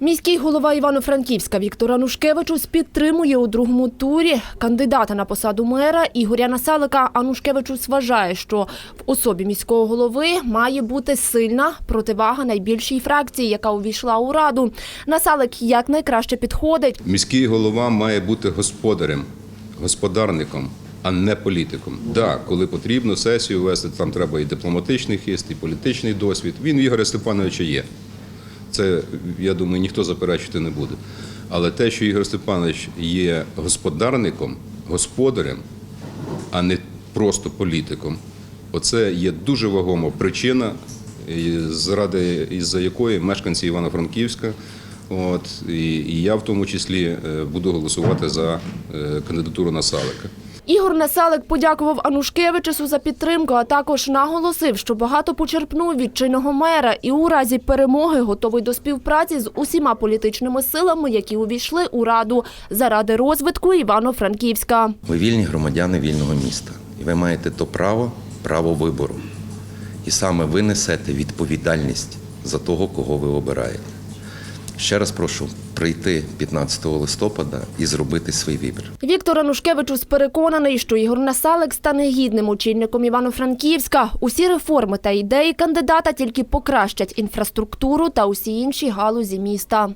Міський голова Івано-Франківська Віктор Анушкевичус підтримує у другому турі кандидата на посаду мера Ігоря Насалика. Анушкевичус вважає, що в особі міського голови має бути сильна противага найбільшій фракції, яка увійшла у раду. Насалик якнайкраще підходить. Міський голова має бути господарем, господарником, а не політиком. Да, коли потрібно сесію вести, там треба і дипломатичний хист, і політичний досвід. Він Ігоря Степановича є. Це, я думаю, ніхто заперечити не буде. Але те, що Ігор Степанович є господарником, господарем, а не просто політиком, оце є дуже вагома причина, заради із-за якої мешканці Івано-Франківська, от і, і я в тому числі е, буду голосувати за е, кандидатуру Насалика. Ігор Насалик подякував Анушкевичусу за підтримку, а також наголосив, що багато почерпнув від чинного мера і у разі перемоги готовий до співпраці з усіма політичними силами, які увійшли у раду заради розвитку Івано-Франківська. Ви вільні громадяни вільного міста. І ви маєте то право, право вибору. І саме ви несете відповідальність за того, кого ви обираєте. Ще раз прошу прийти 15 листопада і зробити свій вибір. Віктор Анушкевичус переконаний, що Ігор Насалик стане гідним очільником Івано-Франківська. Усі реформи та ідеї кандидата тільки покращать інфраструктуру та усі інші галузі міста.